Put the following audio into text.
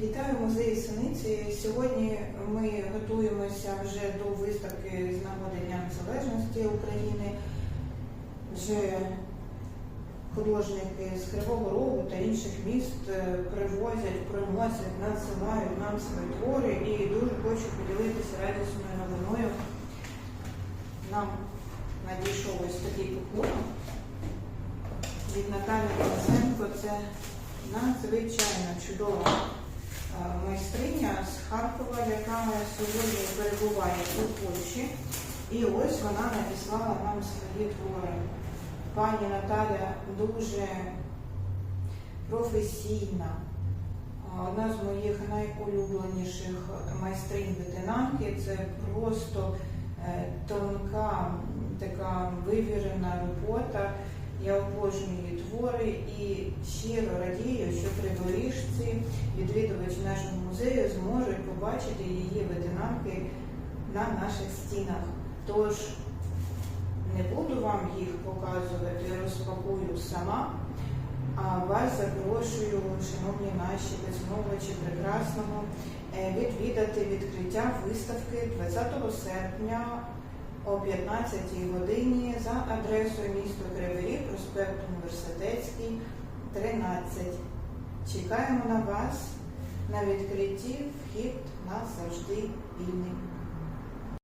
Вітаю музеї Синиці. Сьогодні ми готуємося вже до виставки з нагоди Дня Незалежності України. Вже художники з Кривого Рогу та інших міст е, привозять, приносять, надсилають нам свої твори і дуже хочу поділитися радісною новиною. Нам надійшов ось такий пакунок від Наталі Денисенко. Це надзвичайно майстриня з Харкова, яка сьогодні перебуває у Польщі. І ось вона надіслала нам свої твори. Пані Наталя дуже професійна, одна з моїх найулюбленіших майстринь ветенанки. Це просто е, тонка, така вивірена робота. Я обожнюю її твори і щиро радію, що криворіжці, відвідувачі нашого музею зможуть побачити її ветенанки на наших стінах. Тож не буду вам їх показувати, розпакую сама. А вас запрошую, шановні наші поціновувачі прекрасного, е, відвідати відкриття виставки 20 серпня о 15 годині за адресою місто Кривий проспект Університетський, 13. Чекаємо на вас на відкритті. Вхід назавжди завжди вільний.